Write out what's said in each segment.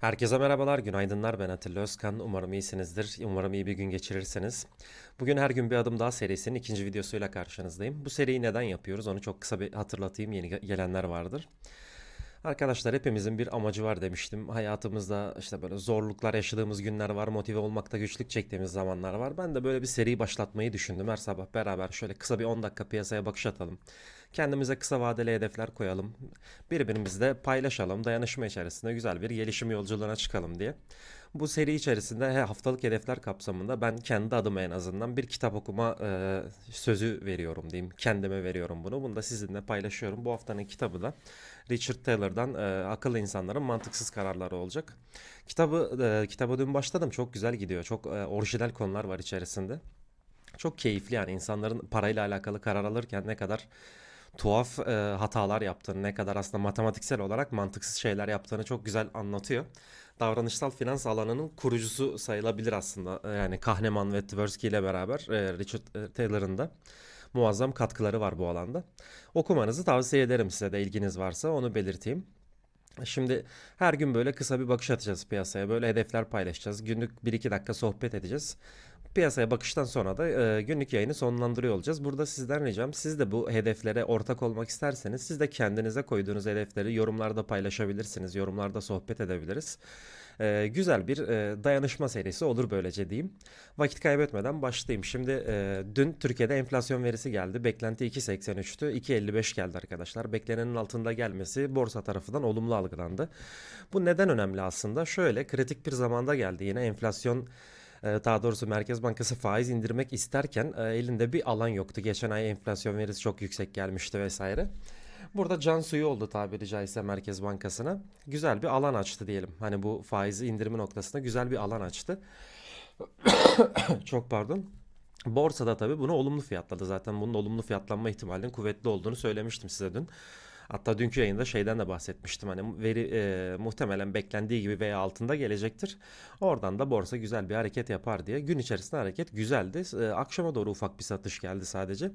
Herkese merhabalar, günaydınlar. Ben Atilla Özkan. Umarım iyisinizdir. Umarım iyi bir gün geçirirsiniz. Bugün her gün bir adım daha serisinin ikinci videosuyla karşınızdayım. Bu seriyi neden yapıyoruz? Onu çok kısa bir hatırlatayım. Yeni gelenler vardır. Arkadaşlar hepimizin bir amacı var demiştim. Hayatımızda işte böyle zorluklar yaşadığımız günler var. Motive olmakta güçlük çektiğimiz zamanlar var. Ben de böyle bir seri başlatmayı düşündüm. Her sabah beraber şöyle kısa bir 10 dakika piyasaya bakış atalım. Kendimize kısa vadeli hedefler koyalım. Birbirimizle paylaşalım. Dayanışma içerisinde güzel bir gelişim yolculuğuna çıkalım diye. Bu seri içerisinde haftalık hedefler kapsamında ben kendi adıma en azından bir kitap okuma e, sözü veriyorum diyeyim. Kendime veriyorum bunu. Bunu da sizinle paylaşıyorum. Bu haftanın kitabı da Richard Taylor'dan e, Akıllı İnsanların Mantıksız Kararları olacak. Kitabı e, kitaba dün başladım. Çok güzel gidiyor. Çok e, orijinal konular var içerisinde. Çok keyifli yani insanların parayla alakalı karar alırken ne kadar tuhaf e, hatalar yaptığını, ne kadar aslında matematiksel olarak mantıksız şeyler yaptığını çok güzel anlatıyor. Davranışsal finans alanının kurucusu sayılabilir aslında. E, Yani Kahneman ve Tversky ile beraber e, Richard e, Taylor'ın da muazzam katkıları var bu alanda. Okumanızı tavsiye ederim size de ilginiz varsa onu belirteyim. Şimdi her gün böyle kısa bir bakış atacağız piyasaya. Böyle hedefler paylaşacağız. Günlük bir iki dakika sohbet edeceğiz. Piyasaya bakıştan sonra da e, günlük yayını sonlandırıyor olacağız. Burada sizden ricam siz de bu hedeflere ortak olmak isterseniz siz de kendinize koyduğunuz hedefleri yorumlarda paylaşabilirsiniz. Yorumlarda sohbet edebiliriz. E, güzel bir e, dayanışma serisi olur böylece diyeyim. Vakit kaybetmeden başlayayım. Şimdi e, dün Türkiye'de enflasyon verisi geldi. Beklenti 2.83'tü. 2.55 geldi arkadaşlar. Beklenenin altında gelmesi borsa tarafından olumlu algılandı. Bu neden önemli aslında? Şöyle kritik bir zamanda geldi. Yine enflasyon daha doğrusu Merkez Bankası faiz indirmek isterken e, elinde bir alan yoktu. Geçen ay enflasyon verisi çok yüksek gelmişti vesaire. Burada can suyu oldu tabiri caizse Merkez Bankası'na. Güzel bir alan açtı diyelim. Hani bu faizi indirimi noktasında güzel bir alan açtı. Çok pardon. Borsada tabii bunu olumlu fiyatladı. Zaten bunun olumlu fiyatlanma ihtimalinin kuvvetli olduğunu söylemiştim size dün. Hatta dünkü yayında şeyden de bahsetmiştim. Hani veri e, muhtemelen beklendiği gibi veya altında gelecektir. Oradan da borsa güzel bir hareket yapar diye. Gün içerisinde hareket güzeldi. E, akşama doğru ufak bir satış geldi sadece.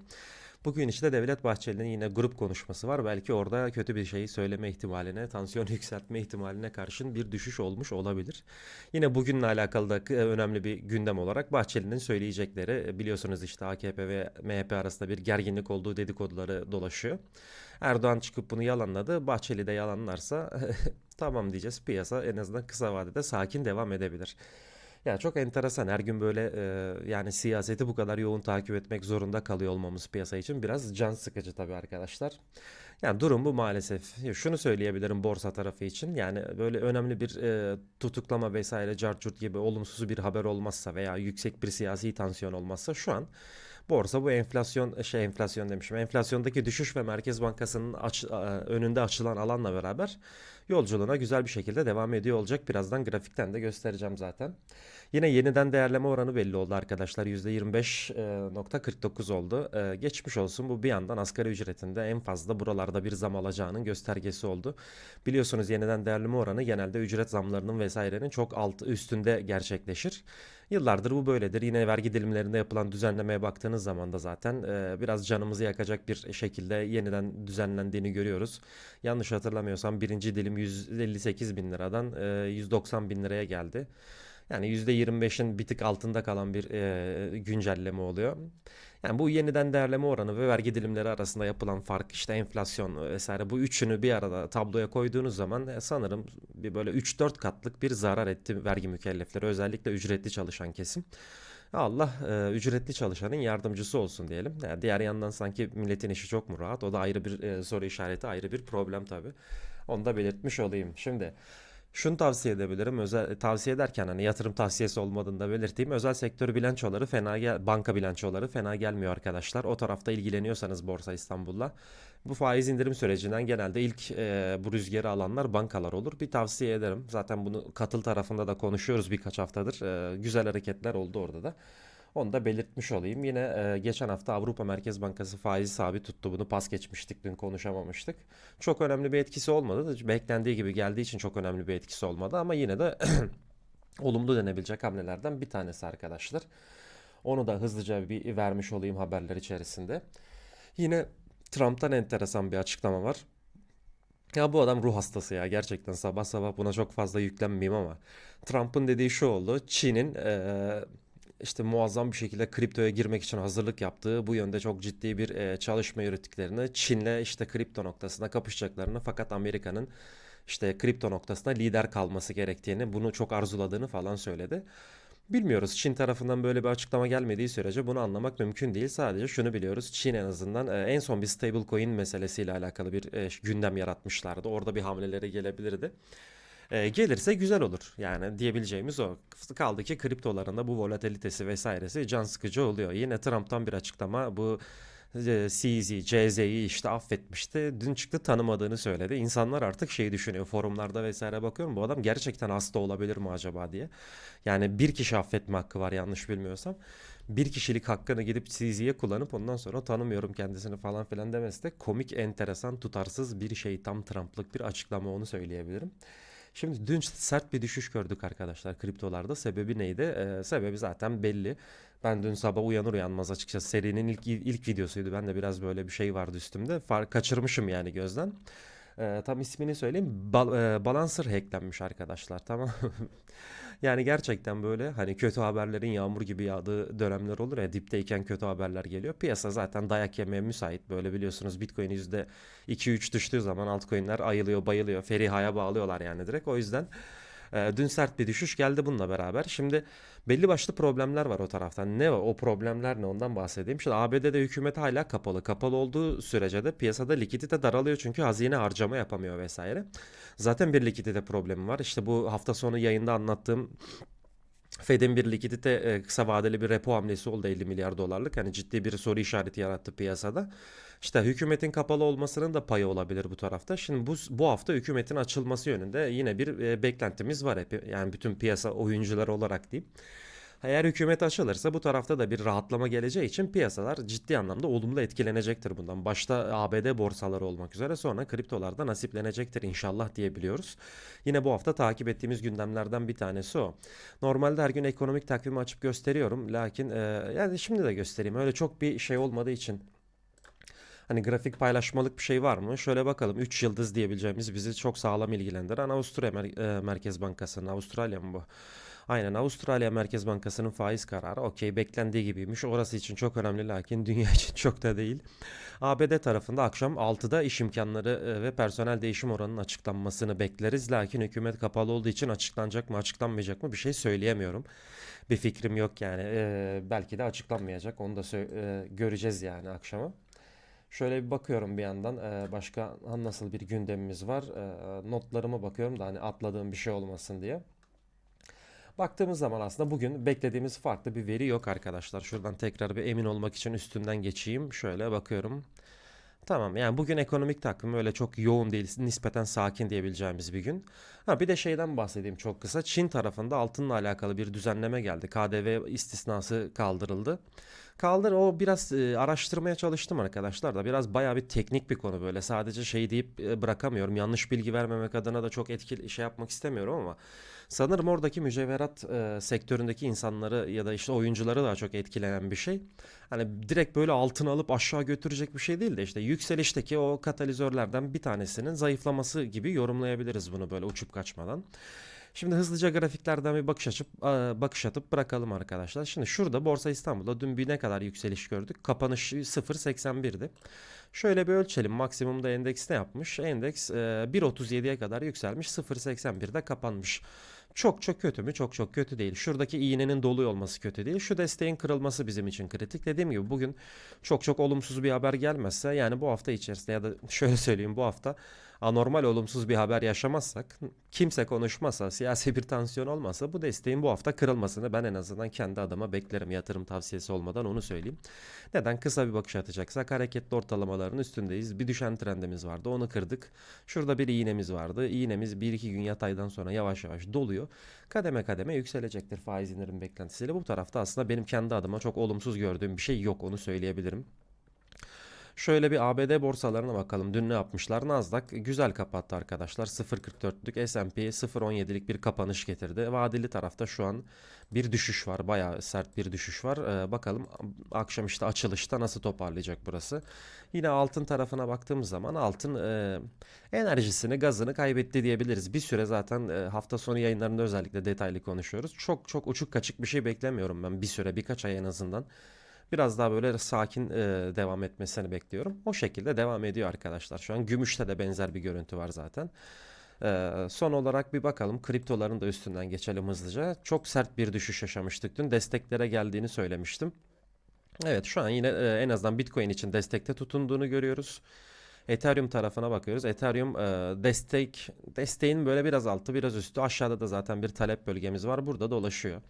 Bugün işte Devlet Bahçeli'nin yine grup konuşması var. Belki orada kötü bir şeyi söyleme ihtimaline, tansiyonu yükseltme ihtimaline karşın bir düşüş olmuş olabilir. Yine bugünle alakalı da önemli bir gündem olarak Bahçeli'nin söyleyecekleri e, biliyorsunuz işte AKP ve MHP arasında bir gerginlik olduğu dedikoduları dolaşıyor. Erdoğan çıkıp bunu yalanladı. Bahçeli de yalanlarsa tamam diyeceğiz. Piyasa en azından kısa vadede sakin devam edebilir. Ya çok enteresan her gün böyle e, yani siyaseti bu kadar yoğun takip etmek zorunda kalıyor olmamız piyasa için biraz can sıkıcı tabii arkadaşlar. Yani durum bu maalesef. Ya Şunu söyleyebilirim borsa tarafı için yani böyle önemli bir e, tutuklama vesaire carcut gibi olumsuz bir haber olmazsa veya yüksek bir siyasi tansiyon olmazsa şu an borsa bu enflasyon şey enflasyon demişim enflasyondaki düşüş ve Merkez Bankası'nın aç- a- önünde açılan alanla beraber yolculuğuna güzel bir şekilde devam ediyor olacak. Birazdan grafikten de göstereceğim zaten. Yine yeniden değerleme oranı belli oldu arkadaşlar. %25.49 oldu. Ee, geçmiş olsun bu bir yandan asgari ücretinde en fazla buralarda bir zam alacağının göstergesi oldu. Biliyorsunuz yeniden değerleme oranı genelde ücret zamlarının vesairenin çok alt üstünde gerçekleşir. Yıllardır bu böyledir. Yine vergi dilimlerinde yapılan düzenlemeye baktığınız zaman da zaten e, biraz canımızı yakacak bir şekilde yeniden düzenlendiğini görüyoruz. Yanlış hatırlamıyorsam birinci dilim 158 bin liradan e, 190 bin liraya geldi. Yani %25'in bir tık altında kalan bir e, güncelleme oluyor. Yani bu yeniden değerleme oranı ve vergi dilimleri arasında yapılan fark işte enflasyon vesaire bu üçünü bir arada tabloya koyduğunuz zaman e, sanırım bir böyle 3-4 katlık bir zarar etti vergi mükellefleri özellikle ücretli çalışan kesim. Allah e, ücretli çalışanın yardımcısı olsun diyelim. Yani diğer yandan sanki milletin işi çok mu rahat? O da ayrı bir e, soru işareti, ayrı bir problem tabii. Onu da belirtmiş olayım. Şimdi şunu tavsiye edebilirim. Özel tavsiye ederken hani yatırım tavsiyesi olmadığını da belirteyim. Özel sektör bilançoları fena gel banka bilançoları fena gelmiyor arkadaşlar. O tarafta ilgileniyorsanız Borsa İstanbul'la bu faiz indirim sürecinden genelde ilk e, bu rüzgarı alanlar bankalar olur. Bir tavsiye ederim. Zaten bunu katıl tarafında da konuşuyoruz birkaç haftadır. E, güzel hareketler oldu orada da. Onu da belirtmiş olayım. Yine e, geçen hafta Avrupa Merkez Bankası faizi sabit tuttu. Bunu pas geçmiştik, dün konuşamamıştık. Çok önemli bir etkisi olmadı. Beklendiği gibi geldiği için çok önemli bir etkisi olmadı ama yine de olumlu denebilecek hamlelerden bir tanesi arkadaşlar. Onu da hızlıca bir vermiş olayım haberler içerisinde. Yine Trump'tan enteresan bir açıklama var. Ya bu adam ruh hastası ya gerçekten sabah sabah buna çok fazla yüklenmeyeyim ama Trump'ın dediği şu oldu. Çin'in eee, işte muazzam bir şekilde kriptoya girmek için hazırlık yaptığı bu yönde çok ciddi bir eee, çalışma yürüttüklerini, Çin'le işte kripto noktasında kapışacaklarını fakat Amerika'nın işte kripto noktasında lider kalması gerektiğini, bunu çok arzuladığını falan söyledi. Bilmiyoruz. Çin tarafından böyle bir açıklama gelmediği sürece bunu anlamak mümkün değil. Sadece şunu biliyoruz. Çin en azından e, en son bir stablecoin meselesiyle alakalı bir e, gündem yaratmışlardı. Orada bir hamleleri gelebilirdi. E, gelirse güzel olur. Yani diyebileceğimiz o. Kaldı ki kriptolarında bu volatilitesi vesairesi can sıkıcı oluyor. Yine Trump'tan bir açıklama bu e, CZ, CZ'yi işte affetmişti. Dün çıktı tanımadığını söyledi. İnsanlar artık şey düşünüyor. Forumlarda vesaire bakıyorum. Bu adam gerçekten hasta olabilir mi acaba diye. Yani bir kişi affetme hakkı var yanlış bilmiyorsam. Bir kişilik hakkını gidip CZ'ye kullanıp ondan sonra tanımıyorum kendisini falan filan demesi de komik, enteresan, tutarsız bir şey. Tam Trump'lık bir açıklama onu söyleyebilirim. Şimdi dün sert bir düşüş gördük arkadaşlar kriptolarda. Sebebi neydi? Ee, sebebi zaten belli. Ben dün sabah uyanır uyanmaz açıkçası serinin ilk ilk videosuydu. Ben de biraz böyle bir şey vardı üstümde. Far, kaçırmışım yani gözden. Ee, tam ismini söyleyeyim. Bal, e, Balancer hacklenmiş arkadaşlar. Tamam. Yani gerçekten böyle hani kötü haberlerin yağmur gibi yağdığı dönemler olur ya dipteyken kötü haberler geliyor. Piyasa zaten dayak yemeye müsait. Böyle biliyorsunuz Bitcoin %2-3 düştüğü zaman altcoin'ler ayılıyor, bayılıyor. Feriha'ya bağlıyorlar yani direkt. O yüzden e, dün sert bir düşüş geldi bununla beraber. Şimdi belli başlı problemler var o taraftan. Ne var? O problemler ne? Ondan bahsedeyim. Şimdi ABD'de hükümet hala kapalı. Kapalı olduğu sürece de piyasada likidite daralıyor çünkü hazine harcama yapamıyor vesaire. Zaten bir likidite problemi var. İşte bu hafta sonu yayında anlattığım Fed'in bir likidite e, kısa vadeli bir repo hamlesi oldu 50 milyar dolarlık. Hani ciddi bir soru işareti yarattı piyasada. İşte hükümetin kapalı olmasının da payı olabilir bu tarafta. Şimdi bu, bu hafta hükümetin açılması yönünde yine bir e, beklentimiz var hep. Yani bütün piyasa oyuncuları olarak diyeyim. Eğer hükümet açılırsa bu tarafta da bir rahatlama geleceği için piyasalar ciddi anlamda olumlu etkilenecektir bundan. Başta ABD borsaları olmak üzere sonra kriptolarda nasiplenecektir inşallah diyebiliyoruz. Yine bu hafta takip ettiğimiz gündemlerden bir tanesi o. Normalde her gün ekonomik takvimi açıp gösteriyorum. Lakin e, yani şimdi de göstereyim. Öyle çok bir şey olmadığı için Hani grafik paylaşmalık bir şey var mı? Şöyle bakalım. 3 yıldız diyebileceğimiz bizi çok sağlam ilgilendiren Avusturya Mer- e, Merkez Bankası'nın Avustralya mı bu? Aynen Avustralya Merkez Bankası'nın faiz kararı okey beklendiği gibiymiş. Orası için çok önemli lakin dünya için çok da değil. ABD tarafında akşam 6'da iş imkanları e, ve personel değişim oranının açıklanmasını bekleriz. Lakin hükümet kapalı olduğu için açıklanacak mı açıklanmayacak mı bir şey söyleyemiyorum. Bir fikrim yok yani. Ee, belki de açıklanmayacak. Onu da e, göreceğiz yani akşama. Şöyle bir bakıyorum bir yandan e, başka nasıl bir gündemimiz var. E, notlarıma bakıyorum da hani atladığım bir şey olmasın diye. Baktığımız zaman aslında bugün beklediğimiz farklı bir veri yok arkadaşlar. Şuradan tekrar bir emin olmak için üstünden geçeyim. Şöyle bakıyorum. Tamam yani bugün ekonomik takvim öyle çok yoğun değil, nispeten sakin diyebileceğimiz bir gün. Ha bir de şeyden bahsedeyim çok kısa. Çin tarafında altınla alakalı bir düzenleme geldi. KDV istisnası kaldırıldı. Kaldır o biraz e, araştırmaya çalıştım arkadaşlar da biraz bayağı bir teknik bir konu böyle. Sadece şey deyip e, bırakamıyorum. Yanlış bilgi vermemek adına da çok etkili şey yapmak istemiyorum ama sanırım oradaki mücevherat e, sektöründeki insanları ya da işte oyuncuları daha çok etkilenen bir şey. Hani direkt böyle altın alıp aşağı götürecek bir şey değil de işte yükselişteki o katalizörlerden bir tanesinin zayıflaması gibi yorumlayabiliriz bunu böyle uçup kaçmadan. Şimdi hızlıca grafiklerden bir bakış açıp bakış atıp bırakalım arkadaşlar. Şimdi şurada Borsa İstanbul'da dün bir ne kadar yükseliş gördük? Kapanış 0.81'di. Şöyle bir ölçelim. Maksimumda endeks ne yapmış? Endeks 1.37'ye kadar yükselmiş. 0.81'de kapanmış. Çok çok kötü mü? Çok çok kötü değil. Şuradaki iğnenin dolu olması kötü değil. Şu desteğin kırılması bizim için kritik. Dediğim gibi bugün çok çok olumsuz bir haber gelmezse yani bu hafta içerisinde ya da şöyle söyleyeyim bu hafta anormal olumsuz bir haber yaşamazsak, kimse konuşmasa, siyasi bir tansiyon olmasa bu desteğin bu hafta kırılmasını ben en azından kendi adıma beklerim. Yatırım tavsiyesi olmadan onu söyleyeyim. Neden? Kısa bir bakış atacaksak hareketli ortalamaların üstündeyiz. Bir düşen trendimiz vardı. Onu kırdık. Şurada bir iğnemiz vardı. İğnemiz 1-2 gün yataydan sonra yavaş yavaş doluyor. Kademe kademe yükselecektir faiz indirim beklentisiyle. Bu tarafta aslında benim kendi adıma çok olumsuz gördüğüm bir şey yok. Onu söyleyebilirim. Şöyle bir ABD borsalarına bakalım. Dün ne yapmışlar? Nasdaq güzel kapattı arkadaşlar. 0.44'lük S&P 0.17'lik bir kapanış getirdi. Vadeli tarafta şu an bir düşüş var. Bayağı sert bir düşüş var. Ee, bakalım akşam işte açılışta nasıl toparlayacak burası. Yine altın tarafına baktığımız zaman altın e, enerjisini, gazını kaybetti diyebiliriz. Bir süre zaten e, hafta sonu yayınlarında özellikle detaylı konuşuyoruz. Çok çok uçuk kaçık bir şey beklemiyorum ben bir süre, birkaç ay en azından. Biraz daha böyle sakin e, devam etmesini bekliyorum. O şekilde devam ediyor arkadaşlar. Şu an gümüşte de benzer bir görüntü var zaten. E, son olarak bir bakalım kriptoların da üstünden geçelim hızlıca. Çok sert bir düşüş yaşamıştık dün. Desteklere geldiğini söylemiştim. Evet şu an yine e, en azından Bitcoin için destekte tutunduğunu görüyoruz. Ethereum tarafına bakıyoruz. Ethereum e, destek desteğin böyle biraz altı biraz üstü. Aşağıda da zaten bir talep bölgemiz var. Burada dolaşıyor.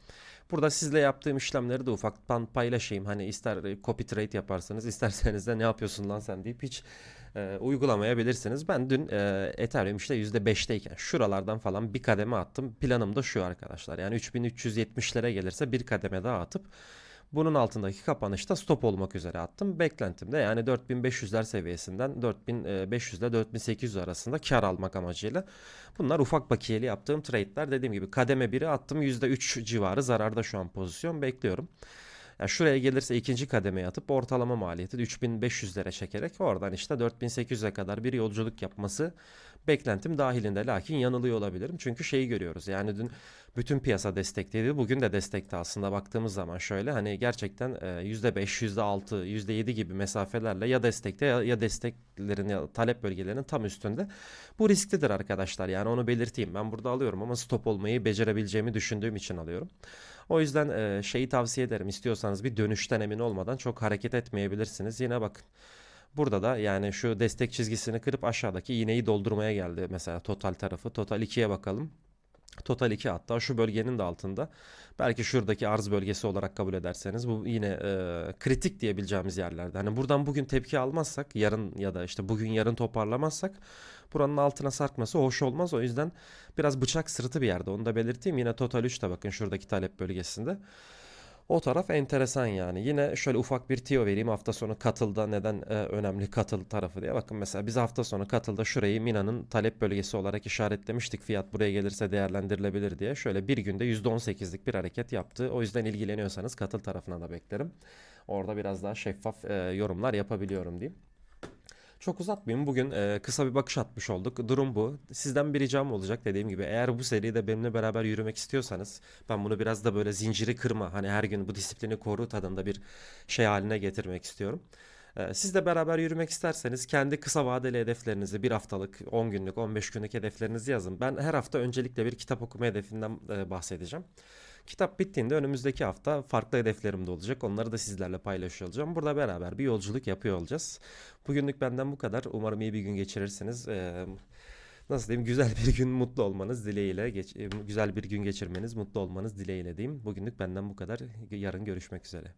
Burada sizle yaptığım işlemleri de ufaktan paylaşayım. Hani ister e, copy trade yaparsanız isterseniz de ne yapıyorsun lan sen deyip hiç e, uygulamayabilirsiniz. Ben dün e, Ethereum işte %5'teyken şuralardan falan bir kademe attım. Planım da şu arkadaşlar. Yani 3370'lere gelirse bir kademe daha atıp bunun altındaki kapanışta stop olmak üzere attım. Beklentim de yani 4500'ler seviyesinden 4500 ile 4800 arasında kar almak amacıyla. Bunlar ufak bakiyeli yaptığım trade'ler. Dediğim gibi kademe 1'i attım. %3 civarı zararda şu an pozisyon bekliyorum. Yani şuraya gelirse ikinci kademeye atıp ortalama maliyeti de 3500'lere çekerek oradan işte 4800'e kadar bir yolculuk yapması beklentim dahilinde. Lakin yanılıyor olabilirim. Çünkü şeyi görüyoruz. Yani dün bütün piyasa destekledi. Bugün de destekte aslında baktığımız zaman şöyle hani gerçekten e, %5, %6, %7 gibi mesafelerle ya destekte ya, ya desteklerin ya talep bölgelerinin tam üstünde. Bu risklidir arkadaşlar. Yani onu belirteyim. Ben burada alıyorum ama stop olmayı becerebileceğimi düşündüğüm için alıyorum. O yüzden e, şeyi tavsiye ederim. İstiyorsanız bir dönüşten emin olmadan çok hareket etmeyebilirsiniz. Yine bakın. Burada da yani şu destek çizgisini kırıp aşağıdaki iğneyi doldurmaya geldi. Mesela total tarafı. Total 2'ye bakalım. Total 2 hatta şu bölgenin de altında. Belki şuradaki arz bölgesi olarak kabul ederseniz bu yine e, kritik diyebileceğimiz yerlerde. Hani buradan bugün tepki almazsak yarın ya da işte bugün yarın toparlamazsak buranın altına sarkması hoş olmaz. O yüzden biraz bıçak sırtı bir yerde onu da belirteyim. Yine Total 3'te bakın şuradaki talep bölgesinde. O taraf enteresan yani. Yine şöyle ufak bir tiyo vereyim hafta sonu katılda neden e, önemli katıl tarafı diye. Bakın mesela biz hafta sonu katılda şurayı Mina'nın talep bölgesi olarak işaretlemiştik. Fiyat buraya gelirse değerlendirilebilir diye. Şöyle bir günde %18'lik bir hareket yaptı. O yüzden ilgileniyorsanız katıl tarafına da beklerim. Orada biraz daha şeffaf e, yorumlar yapabiliyorum diyeyim. Çok uzatmayayım. Bugün e, kısa bir bakış atmış olduk. Durum bu. Sizden bir ricam olacak dediğim gibi. Eğer bu seride benimle beraber yürümek istiyorsanız ben bunu biraz da böyle zinciri kırma. Hani her gün bu disiplini koru tadında bir şey haline getirmek istiyorum. E, siz de beraber yürümek isterseniz kendi kısa vadeli hedeflerinizi bir haftalık, 10 günlük, 15 günlük hedeflerinizi yazın. Ben her hafta öncelikle bir kitap okuma hedefinden e, bahsedeceğim. Kitap bittiğinde önümüzdeki hafta farklı hedeflerim de olacak. Onları da sizlerle paylaşıyor olacağım. Burada beraber bir yolculuk yapıyor olacağız. Bugünlük benden bu kadar. Umarım iyi bir gün geçirirsiniz. Ee, nasıl diyeyim güzel bir gün mutlu olmanız dileğiyle geç, e, güzel bir gün geçirmeniz mutlu olmanız dileğiyle diyeyim. Bugünlük benden bu kadar. Yarın görüşmek üzere.